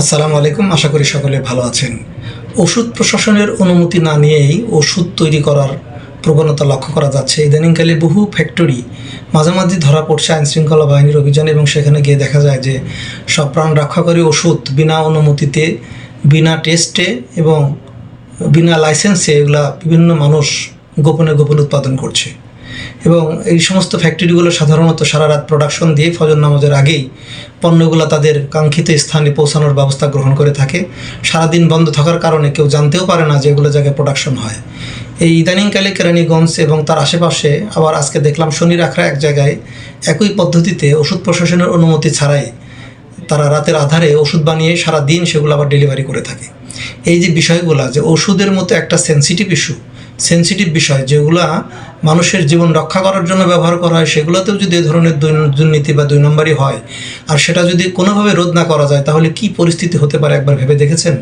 আসসালামু আলাইকুম, আশা করি সকলে ভালো আছেন। ওষুধ প্রশাসনের অনুমতি না নিয়েই ওষুধ তৈরি করার প্রবণতা লক্ষ্য করা যাচ্ছে। ইদানিংকালে বহু ফ্যাক্টরি মাঝামাঝি ধরা পড়ছে আইনশৃঙ্খলা বাহিনীর অভিযান এবং সেখানে গিয়ে দেখা যায় যে সব প্রাণ রক্ষাকারী ওষুধ বিনা অনুমতিতে, বিনা টেস্টে এবং বিনা লাইসেন্সে এগুলা বিভিন্ন মানুষ গোপনে গোপন উৎপাদন করছে। এবং এই সমস্ত ফ্যাক্টরিগুলো সাধারণত সারা রাত প্রোডাকশন দিয়ে ফজর নামাজের আগেই পণ্যগুলো তাদের কাঙ্ক্ষিত স্থানে পৌঁছানোর ব্যবস্থা গ্রহণ করে থাকে। সারাদিন বন্ধ থাকার কারণে কেউ জানতেও পারে না যে এগুলো জায়গায় প্রোডাকশন হয়। এই ইদানিংকালে কেরানীগঞ্জ এবং তার আশেপাশে আবার আজকে দেখলাম শনি রাখরা এক জায়গায় একই পদ্ধতিতে ওষুধ প্রশাসনের অনুমতি ছাড়াই তারা রাতের আধারে ওষুধ বানিয়ে সারা দিন সেগুলো আবার ডেলিভারি করে থাকে। এই যে বিষয়গুলো, যে ওষুধের মতো একটা সেন্সিটিভ ইস্যু সেন্সিটিভ বিষয় যেগুলা মানুষের জীবন রক্ষা করার জন্য ব্যবহার করা হয়, সেগুলোতেও যদি এ ধরনের দুর্নীতি বা দুই নম্বরই হয়, আর সেটা যদি কোনোভাবে রোধ না করা যায়, তাহলে কি পরিস্থিতি হতে পারে একবার ভেবে দেখেছেন?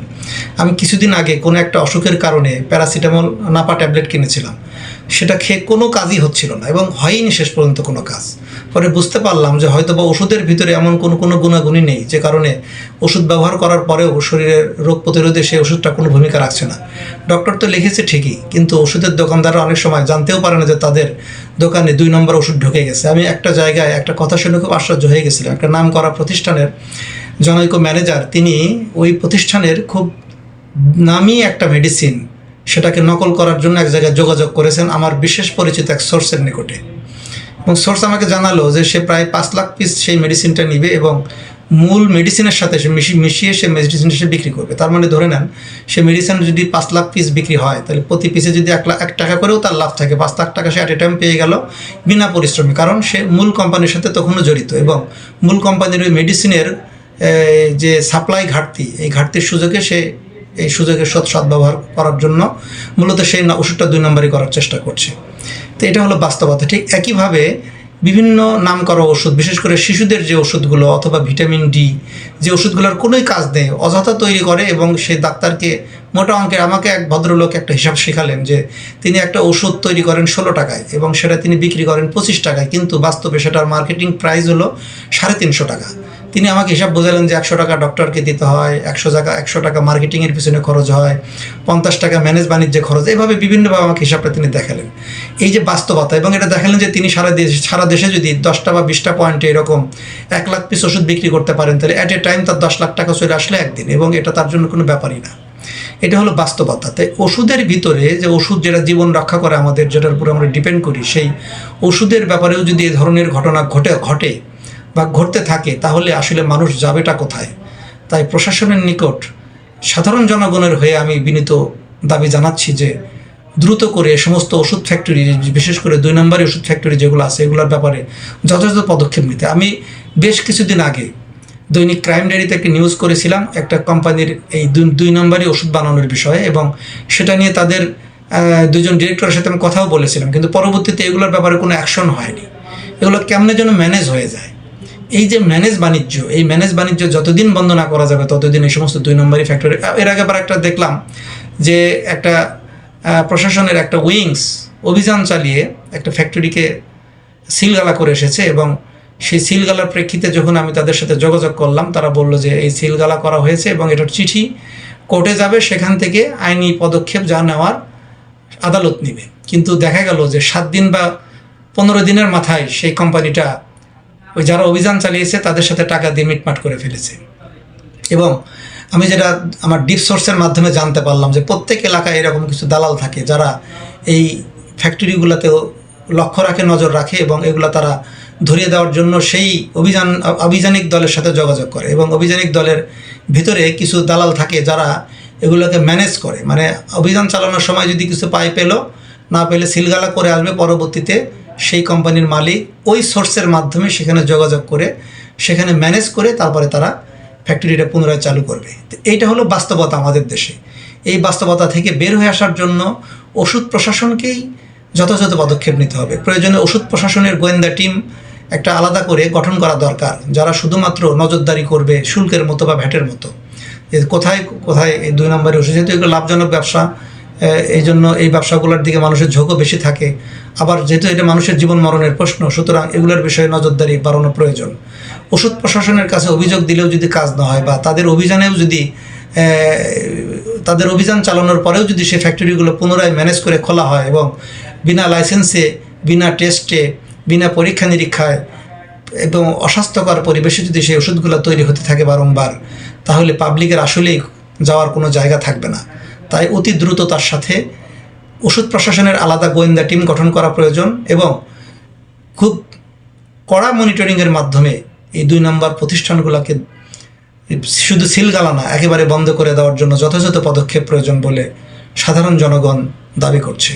আমি কিছুদিন আগে কোনো একটা অসুখের কারণে প্যারাসিটামল নাপা ট্যাবলেট কিনেছিলাম। সেটা খেয়ে কোনো কাজই হচ্ছিল না এবং হয়নি শেষ পর্যন্ত কোনো কাজ। পরে বুঝতে পারলাম যে হয়তো বা ওষুধের ভিতরে এমন কোনো কোনো গুণাগুণই নেই, যে কারণে ওষুধ ব্যবহার করার পরেও শরীরের রোগ প্রতিরোধে সেই ওষুধটা কোনো ভূমিকা রাখছে না। ডক্টর তো লিখেছে ঠিকই, কিন্তু ওষুধের দোকানদাররা অনেক সময় জানতেও পারে না যে তাদের দোকানে দুই নম্বর ওষুধ ঢুকে গেছে। আমি একটা জায়গায় একটা কথা শুনে খুব আশ্চর্য হয়ে গেছিলাম। একটা নাম করা প্রতিষ্ঠানের জনৈক ম্যানেজার, তিনি ওই প্রতিষ্ঠানের খুব নামি একটা মেডিসিন, সেটাকে নকল করার জন্য এক জায়গায় যোগাযোগ করেছেন আমার বিশেষ পরিচিত এক সোর্সের নিকটে। এবং সোর্স আমাকে জানালো যে সে প্রায় পাঁচ লাখ পিস সেই মেডিসিনটা নিবে এবং মূল মেডিসিনের সাথে সে মিশিয়ে সে মেডিসিনটা সে বিক্রি করবে। তার মানে ধরে নেন, সে মেডিসিন যদি পাঁচ লাখ পিস বিক্রি হয়, তাহলে প্রতি পিসে যদি এক লাখ এক টাকা করেও তার লাভ থাকে। পাঁচ লাখ টাকা সে অ্যাট এ টাইম পেয়ে গেল বিনা পরিশ্রমে। কারণ সে মূল কোম্পানির সাথে তখনও জড়িত এবং মূল কোম্পানির ওই মেডিসিনের যে সাপ্লাই ঘাটতি, এই ঘাটতির সুযোগে সে, এই সুযোগের সৎ সদ্ব্যবহার করার জন্য মূলত সেই ওষুধটা দুই নম্বরই করার চেষ্টা করছে। তো এটা হলো বাস্তবতা। ঠিক একইভাবে বিভিন্ন নাম করা ওষুধ, বিশেষ করে শিশুদের যে ওষুধগুলো অথবা ভিটামিন ডি, যে ওষুধগুলোর কোনোই কাজ নেই, অযথা তৈরি করে এবং সেই ডাক্তারকে মোটা অঙ্কের, আমাকে এক ভদ্রলোক একটা হিসাব শেখালেন যে তিনি একটা ওষুধ তৈরি করেন ষোলো টাকায় এবং সেটা তিনি বিক্রি করেন পঁচিশ টাকায়, কিন্তু বাস্তবে সেটার মার্কেটিং প্রাইস হলো সাড়ে তিনশো টাকা। তিনি আমাকে হিসাব বোঝালেন যে একশো টাকা ডক্টরকে দিতে হয়, একশো টাকা একশো টাকা মার্কেটিংয়ের পিছনে খরচ হয়, পঞ্চাশ টাকা ম্যানেজ বাণিজ্যে খরচ এভাবে বিভিন্নভাবে আমাকে হিসাবটা তিনি দেখালেন। এই যে বাস্তবতা এবং এটা দেখালেন যে তিনি সারা দেশে সারা দেশে যদি দশটা বা বিশটা পয়েন্টে এরকম এক লাখ পিস ওষুধ বিক্রি করতে পারেন, তাহলে অ্যাট এ টাইম তার দশ লাখ টাকা চলে আসলে একদিন এবং এটা তার জন্য কোনো ব্যাপারই না। এটা হলো বাস্তবতা। তাই ওষুধের ভিতরে যে ওষুধ যেটা জীবন রক্ষা করে আমাদের, যেটার উপরে আমরা ডিপেন্ড করি, সেই ওষুধের ব্যাপারেও যদি এ ধরনের ঘটনা ঘটে ঘটে বা ঘটতে থাকে, তাহলে আসলে মানুষ যাবেটা কোথায়? তাই প্রশাসনের নিকট সাধারণ জনগণের হয়ে আমি বিনীত দাবি জানাচ্ছি যে, দ্রুত করে সমস্ত ওষুধ ফ্যাক্টরি বিশেষ করে দুই নম্বরই ওষুধ ফ্যাক্টরি যেগুলো আছে, এগুলোর ব্যাপারে যথাযথ পদক্ষেপ নিতে। আমি বেশ কিছুদিন আগে দৈনিক ক্রাইম ডায়েরিতে একটি নিউজ করেছিলাম, একটা কোম্পানির এই দুই নম্বরই ওষুধ বানানোর বিষয়ে এবং সেটা নিয়ে তাদের দুজন ডিরেক্টরের সাথে আমি কথাও বলেছিলাম, কিন্তু পরবর্তীতে এগুলোর ব্যাপারে কোনো অ্যাকশন হয়নি। এগুলো কেমনে যেন ম্যানেজ হয়ে যায়। এই যে ম্যানেজ বাণিজ্য, এই ম্যানেজ বাণিজ্য যতদিন বন্ধ না করা যাবে, ততদিন এই সমস্ত দুই নম্বরই ফ্যাক্টরি এর আগে আবার একটা দেখলাম যে একটা প্রশাসনের একটা উইংস অভিযান চালিয়ে একটা ফ্যাক্টরিকে সিলগালা করে এসেছে এবং সেই সিলগালার প্রেক্ষিতে যখন আমি তাদের সাথে যোগাযোগ করলাম, তারা বলল যে এই সিলগালা করা হয়েছে এবং এটার চিঠি কোর্টে যাবে, সেখান থেকে আইনি পদক্ষেপ যা নেওয়ার আদালত নেবে। কিন্তু দেখা গেল যে সাত দিন বা পনেরো দিনের মাথায় সেই কোম্পানিটা ওই যারা অভিযান চালিয়েছে, তাদের সাথে টাকা দিয়ে মিটমাট করে ফেলেছে। এবং আমি যেটা আমার ডিপ সোর্সের মাধ্যমে জানতে পারলাম যে প্রত্যেক এলাকায় এরকম কিছু দালাল থাকে যারা এই ফ্যাক্টরিগুলোতেও লক্ষ্য রাখে, নজর রাখে এবং এগুলো তারা ধরিয়ে দেওয়ার জন্য সেই অভিযান অভিযানিক দলের সাথে যোগাযোগ করে এবং অভিযানিক দলের ভিতরে কিছু দালাল থাকে যারা এগুলোকে ম্যানেজ করে। মানে অভিযান চালানোর সময় যদি কিছু পাই পেল, না পেলে সিলগালা করে আসবে, পরবর্তীতে সেই কোম্পানির মালিক ওই সোর্সের মাধ্যমে সেখানে যোগাযোগ করে, সেখানে ম্যানেজ করে তারপরে তারা ফ্যাক্টরিটা পুনরায় চালু করবে। তো এইটা হলো বাস্তবতা আমাদের দেশে। এই বাস্তবতা থেকে বের হয়ে আসার জন্য ওষুধ প্রশাসনকেই যথাযথ পদক্ষেপ নিতে হবে। প্রয়োজনে ওষুধ প্রশাসনের গোয়েন্দা টিম একটা আলাদা করে গঠন করা দরকার, যারা শুধুমাত্র নজরদারি করবে শুল্কের মতো বা ভ্যাটের মতো। কোথায় কোথায় দুই নম্বরে ওষুধ, যেহেতু এগুলো লাভজনক ব্যবসা এই জন্য এই ব্যবসাগুলোর দিকে মানুষের ঝোঁকও বেশি থাকে। আবার যেহেতু এটা মানুষের জীবন মরণের প্রশ্ন, সুতরাং এগুলোর বিষয়ে নজরদারি বাড়ানো প্রয়োজন। ওষুধ প্রশাসনের কাছে অভিযোগ দিলেও যদি কাজ না হয় বা তাদের অভিযানেও যদি তাদের অভিযান চালানোর পরেও যদি সেই ফ্যাক্টরিগুলো পুনরায় ম্যানেজ করে খোলা হয় এবং বিনা লাইসেন্সে, বিনা টেস্টে, বিনা পরীক্ষা নিরীক্ষায় এবং অস্বাস্থ্যকর পরিবেশে যদি সেই ওষুধগুলো তৈরি হতে থাকে বারংবার, তাহলে পাবলিকের আসলেই যাওয়ার কোনো জায়গা থাকবে না। তাই অতি দ্রুত তার সাথে ওষুধ প্রশাসনের আলাদা গোয়েন্দা টিম গঠন করা প্রয়োজন এবং খুব কড়া মনিটরিংয়ের মাধ্যমে এই দুই নম্বর প্রতিষ্ঠানগুলোকে শুধু সিলগালা না, একেবারে বন্ধ করে দেওয়ার জন্য যথাযথ পদক্ষেপ প্রয়োজন বলে সাধারণ জনগণ দাবি করছে।